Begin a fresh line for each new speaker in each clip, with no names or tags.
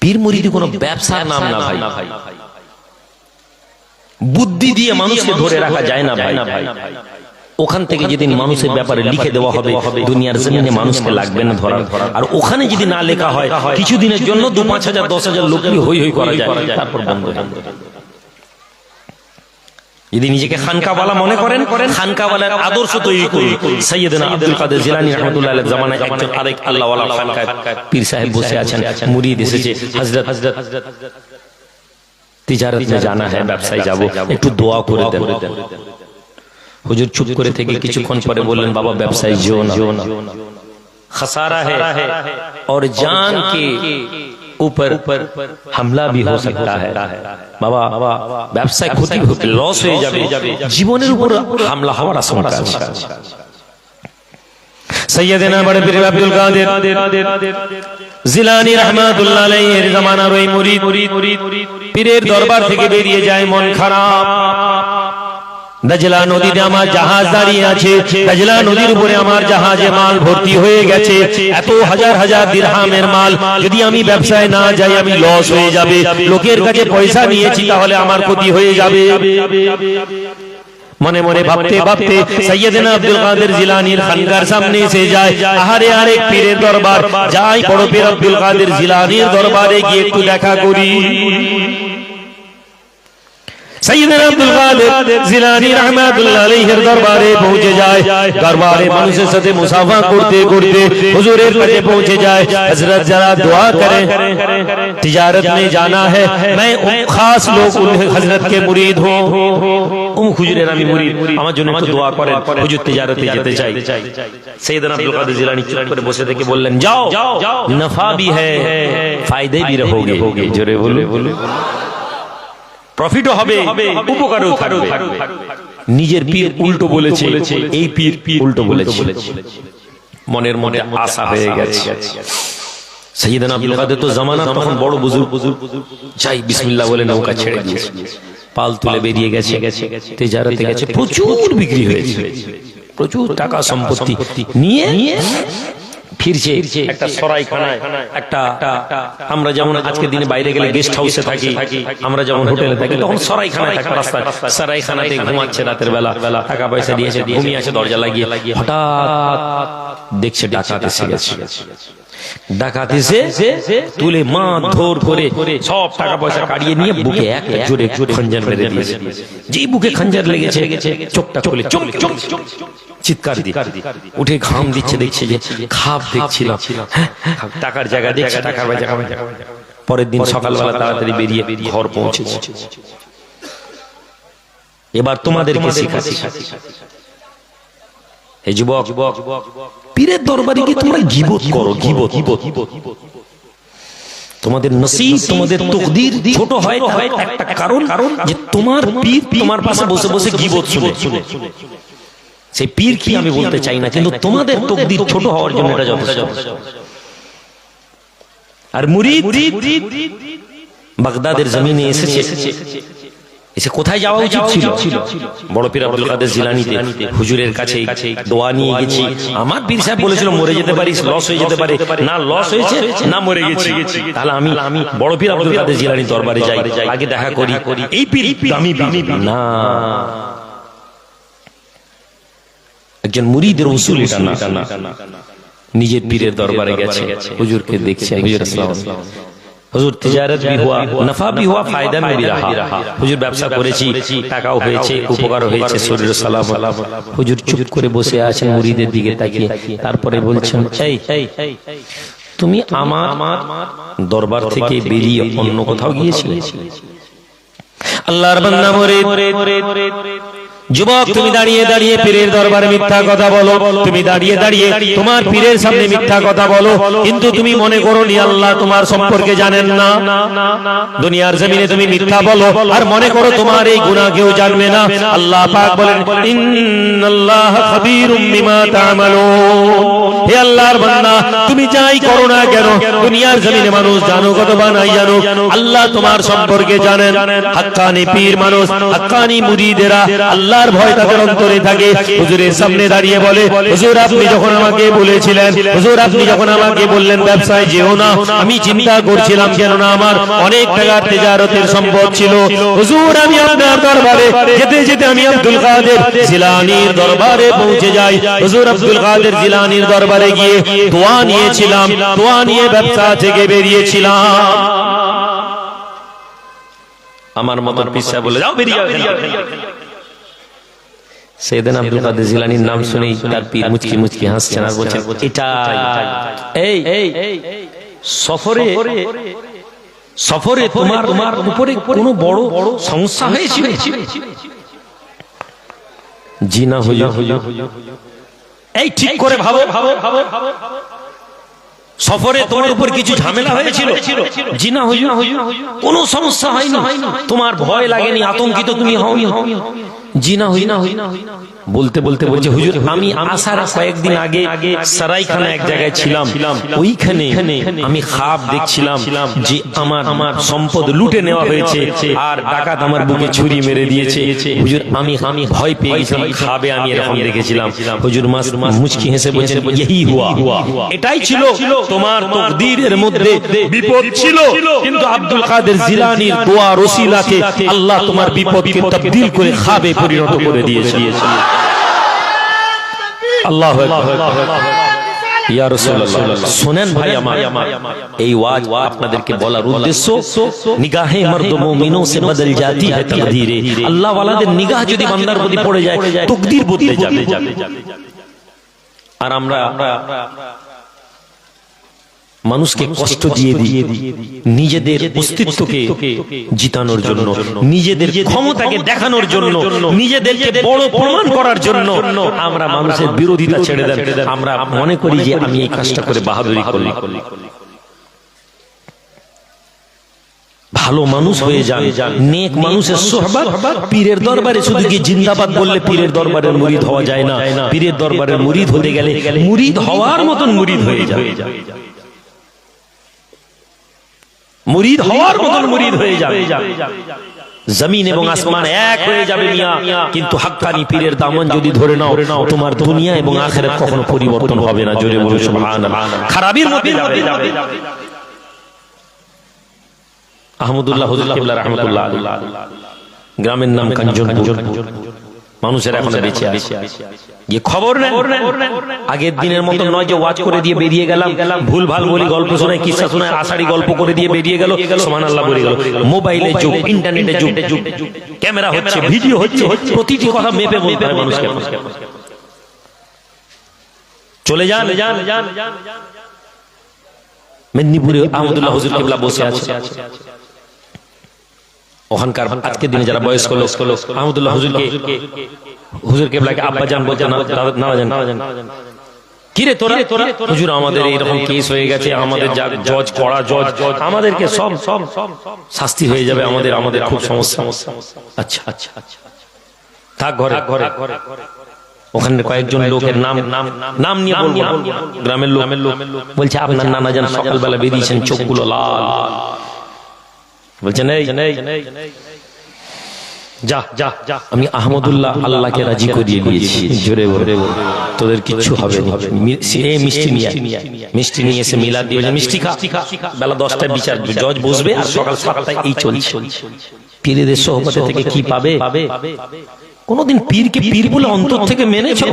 পীর মুরিদি কোনো ব্যবসার নাম না ভাই। বুদ্ধি দিয়ে মানুষকে ধরে রাখা যায় না ভাই। ওখান থেকে যেদিন মানুষের ব্যাপারে লিখে দেওয়া হবে দুনিয়ার জমিনে মানুষকে লাগবে না ধরা আর ওখানে যদি না লেখা হয় কিছুদিনের জন্য দু পাঁচ হাজার দশ হাজার লোক হই হই করা যায় তারপর বন্ধ হয়ে। যদি নিজেকে খানকাওয়ালা মনে করেন খানকাওয়ালার আদর্শ তৈরি করুন সৈয়দনা আব্দুল কাদের জিলানী রহমতুল্লাহ আলাইহির জামানায় একজন আরেক আল্লাহওয়ালা খানকায় পীর সাহেব বসে আছেন মুরিদ এসেছে হযরত হযরত তিজারত মে জানা है ব্যবসায় যাব একটু দোয়া করে দেন হুজুর চুপ করে থেকে কিছুক্ষণ পরে বললেন বাবা ব্যবসায় যেও না खसारा है और जान के ऊपर হামলা भी हो सकता है বাবা ব্যবসায় ক্ষতি লস হয়ে যাবে জীবনের উপর হামলা হওয়ার আশঙ্কা আছে সৈয়দনা বড় পীর আব্দুল কাদের জিলানী রহমাতুল্লাহ আলাইহির জামানার ওই মুরিদ পীরের দরবার থেকে বেরিয়ে যায় মন খারাপ দাজলা নদীতে আমার জাহাজ দাঁড়িয়ে আছে। দাজলা নদীর উপরে আমার জাহাজে মাল ভর্তি হয়ে গেছে। এত হাজার হাজার দিরহামের মাল যদি আমি ব্যবসায় না যাই আমি লস হয়ে যাবে। লোকের কাছে পয়সা নিয়েছি তাহলে আমার ক্ষতি হয়ে যাবে। মনে মনে ভাবতে ভাবতে সৈয়দনা আব্দুল কাদের জিলানির খানকার সামনে এসে যায়। আহারে আরেক পীরের দরবার। যাই বড় পীর আব্দুল কাদের জিলানির দরবারে গিয়ে একটু দেখা করি। সৈয়দনা আব্দুল কাদের জিলানী রহমাতুল্লাহ আলাইহির দরবারে পৌঁছে যায় দরবারে মানুষের সাথে মুসাফা করতে করতে হুজুরের কাছে পৌঁছে যায় হযরত যারা দোয়া করে तिजारत में जाना है मैं उन खास लोग उन हजरत के मुरीद हूँ উম হুজুরের আমি মুরিদ আমার জন্য একটু দোয়া করেন হুজুর তিজারতে যেতে চাই সৈয়দনা আব্দুল কাদের জিলানী চুপ করে বসে থেকে বললেন যাও নফা भी है ফায়দে भी रहोगे জোরে বলে বলে প্রফিটও হবে উপকারও থাকবে। নিজের পীর উল্টো বলেছে এই পীর পীর উল্টো বলেছে। মনের মনে আশা হয়ে গেছে। সৈয়দনা আব্দুল কাদের তো জামানা তখন বড় বুজুর্গ। যাই বিসমিল্লাহ বলে নৌকা ছেড়ে দিয়েছে। পাল তুলে বেরিয়ে গেছে। তেজারাতে গেছে। প্রচুর বিক্রি হয়েছে। প্রচুর টাকা সম্পত্তি। নিয়ে? ফিরছে। একটা সরাইখানায়। একটা আমরা যেমন আজকের দিনে বাইরে গেলে গেস্ট হাউসে থাকি আমরা যেমন হোটেলে থাকি তখন সরাইখানায় থাকা রাস্তায় সরাইখানাতে ঘুমাচ্ছে রাতের বেলা টাকা পয়সা দিয়েছে ঘুমিয়ে আছে দরজা লাগিয়ে হঠাৎ দেখছে ডাকাত এসে গেছে। ডাকাত এসে তুলে মা ধর করে সব টাকা পয়সা কাড়িয়ে নিয়ে বুকে এক জোরে খঞ্জার মেরে দিয়েছে। যেই বুকে খঞ্জার লেগেছে চোখটা খুলে চোখ চোখ চিৎকার উঠে ঘাম দিচ্ছে দেখছে যে খাপ দেখছিল হ্যাঁ, টাকার জায়গা দেখছে টাকার পরের দিন সকালবেলা তাড়াতাড়ি বেরিয়ে ঘর পৌঁছেছে। এবার তোমাদেরকে শিখাচ্ছি। এই যুবক পীরের দরবারে গিয়ে তোমরা গিবত করো গিবত। গিবত। তোমাদের নসিব তোমাদের তকদির ছোট হয় তার একটা কারণ যে তোমার পীর তোমার পাশে বসে বসে গিবত শুনে। সেই পীর কি আমি বলতে চাই না কিন্তু তোমাদের তকদির ছোট হওয়ার জন্য এটা যথেষ্ট। আর মুরিদ? বাগদাদের জমিনে এসেছে। এসে কোথায় যাওয়া উচিত ছিল? বড় পীর আব্দুল কাদের জিলানিতে হুজুরের কাছে দোয়া নিয়ে গেছি। আমার পীর সাহেব বলেছিল মরে যেতে পারিস লস হয়ে যেতে পারে। না লস হয়েছে? না মরে গেছি। তাহলে আমি আমি বড় পীর আব্দুল কাদের জিলানি দরবারে যাই। আগে দেখা করি। এই পীর দামি না। একজন মুরিদের উসুল এটা না নিজের পীরের দরবারে গেছে। হুজুরকে দেখছে হুজুর তিজারত হুয়া হুয়া ফায়দা মে রাহা হুজুর ব্যবসা করেছি টাকাও হয়েছে উপকার হয়েছে শরীর হুজুর চুপ করে বসে আছেন মুরিদের দিকে তাকিয়ে। তারপরে বলছেন এই তুমি আমার দরবার থেকে বেরিয়ে অন্য কোথাও গিয়েছিলে? আল্লাহর বান্দা মরে যুবক তুমি দাঁড়িয়ে দাঁড়িয়ে পীরের দরবারে মিথ্যা কথা বলো। তুমি দাঁড়িয়ে দাঁড়িয়ে তোমার পীরের সামনে মিথ্যা কথা বলো। কিন্তু তুমি মনে করো নি আল্লাহ তোমার সম্পর্কে জানেন না। দুনিয়ার জমিনে তুমি মিথ্যা বলো। আর মনে করো তোমার এই গুনাহ কেউ জানবে না। আল্লাহ পাক বলেন ইন্নাল্লাহ খাবীরুম বিমা তা'মালুন। হে আল্লাহর বান্দা তুমি যাই করো না কেন? দুনিয়ার জমিনে মানুষ জানো কত বা নাই জানো আল্লাহ তোমার সম্পর্কে জানেন। হাক্কানি পীর মানুষ হাক্কানি মুরিদেরা আল্লাহর ভয় তাদের অন্তরে থাকে। হুজুরের সামনে দাঁড়িয়ে বলে, হুজুর, আপনি যখন আমাকে বলেছিলেন, হুজুর, আপনি যখন আমাকে বললেন ব্যবসায় যেও না, আমি চিন্তা করছিলাম কেন না আমার অনেক টাকার তেজারতের সম্পদ ছিল। হুজুর, আমি আপনার দরবারে, যেতে যেতে আমি আব্দুল কাদের জিলানির দরবারে পৌঁছে যাই। হুজুর, আব্দুল কাদের জিলানির দরবারে গিয়ে দোয়া নিয়েছিলাম, দোয়া নিয়ে ব্যবসা থেকে বেরিয়েছিলাম। আমার মতন পিসা বলে, যাও বেরিয়ে। সেদিন আব্দুল কাদের জিলানির নাম শুনেই তার পীর মুচকি মুচকি হাসছেন আর বলছেন এটাই এই সফরে সফরে তোমার তোমার উপরে কোনো বড় বড় সমস্যা হয়েছিল? জি না হইয়া হইয়া এই ঠিক করে ভাবো। ভাবো ভাবো সফরে তোমার উপর কিছু ঝামেলা হয়েছিল? জি না হইয়া হইয়া কোনো সমস্যা হয়নি। তোমার ভয় লাগেনি আতঙ্কিত তুমি হওনি হওনি বলতে বলতে বলছে, হুজুর, আমি আসার কয়েকদিন আগে সারাইখানা এক জায়গায় ছিলাম। ওইখানে আমি খাপ দেখছিলাম যে আমার আমার সম্পদ লুটে নেওয়া হয়েছে আর ডাকাত আমার বুকে ছুরি মেরে দিয়েছে। হুজুর, আমি আমি ভয় পেয়ে খাবে আমি এরকম দেখেছিলাম। হুজুর, মাস মুচকি হেসে বলছেন ইহি হুয়া, এটাই ছিল তোমার তকদীরের মধ্যে বিপদ ছিল। কিন্তু আব্দুল কাদের জিলানির দোয়া রসিলাতে আল্লাহ তোমার বিপদকে তবদিল করে খাবে পরিণত করে দিয়েছে। আল্লাহ এই ওয়াজ আপনাদেরকে বলার উদ্দেশ্য নিগাহে হে তাকদীরে আল্লাহ যদি বান্দার প্রতি যায় আর আমরা মানুষকে কষ্ট দিয়ে দিই। নিজেদের অস্তিত্বকে জিতানোর জন্য নিজেদের ক্ষমতাকে দেখানোর জন্য নিজেদেরকে বড় প্রমাণ করার জন্য আমরা মানুষের বিরোধিতা ছেড়ে দেন। আমরা মনে করি যে আমি এই কাজটা করে বাহাদুরি করলাম। ভালো মানুষ হয়ে যান নেক মানুষের সোহবত পীরের দরবারে শুধু কি জিন্দাবাদ বললে পীরের দরবারের মুরিদ হওয়া যায় না। পীরের দরবারের মুরিদ হতে গেলে মুরিদ হওয়ার মতন মুরিদ হয়ে যাবে মুরিদ হওয়ার মতন মুরিদ হয়ে যাবে। জমিন এবং আসমান এক হয়ে যাবে মিয়া। কিন্তু হাক্কানি পীরের দামন যদি ধরে নাও তোমার দুনিয়া এবং আখেরাত কখনো পরিবর্তন হবে না জোরে বলো সুবহানাল্লাহ। খারাপির মধ্যে যাবে আহমদুল্লাহ হুজুর কিবলা রাহমাতুল্লাহ গ্রামের নাম কাঞ্চনপুর মানুষের এখন বেঁচে আছে। যে খবর নেন আগের দিনের মতো নয় যে ওয়াজ করে দিয়ে বেরিয়ে গেলাম ভুল ভালো বলি গল্প শোনায় কিসা শোনায় আষাঢ়ি গল্প করে দিয়ে বেরিয়ে গেল সমান আল্লাহ বলে গেল। মোবাইলে যুগ ইন্টারনেটে যুগ ক্যামেরা হচ্ছে ভিডিও হচ্ছে প্রতিটি কথা মেপে বলতে হয় মানুষকে। চলে যান। যান যান। মেদিনীপুরে আহমদুল্লাহ হুজুর কিবলা বসে আছে। ওখানকার আজকের দিনে যারা বয়স্ক লোক আহমদুল্লাহ হুজুরকে হুজুর কেবলাকে আব্বা জান নানা জান। কিরে তোরা? হুজুর আমাদের কেস হয়ে গেছে আমাদের যা জজ জজ আমাদেরকে সব সব শাস্তি হয়ে যাবে আমাদের আমাদের খুব সমস্যা। আচ্ছা আচ্ছা আচ্ছা। থাক ঘরে। ঘরে। ওখানে কয়েকজন লোকের নাম নাম নিয়ে বলব। গ্রামের লোক বলছে আপনার নানা যান সকালবেলা বেরিয়েছেন চোখগুলো লাল। বলছেন এই যা যা যা। আমি আহমদুল্লাহ আল্লাহকে রাজি করিয়ে দিয়েছি জোরে বলে। তোদের কিচ্ছু হবে। মিষ্টি নিয়ে মিষ্টি নিয়ে এসে মিলাদ দিয়ে মিষ্টি খা। বেলা দশটায় বিচার জজ বসবে আর সকাল সকালটায় এই চলছে। পীরেদের সহপথে থেকে কি পাবে? কোনদিন পীরকে পীর বলে অন্তর থেকে মেনেছো?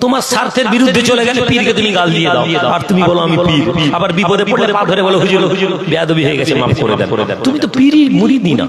তোমার স্বার্থের বিরুদ্ধে চলে গেলে পীরকে তুমি গাল দিয়ে দাও। আর তুমি বলো আমি পীর। আবার বিপদে পড়লে পা ধরে বলো হুজুর বেয়াদবি হয়ে গেছে মাফ করে দাও তুমি তো পীরই মুড়ি না।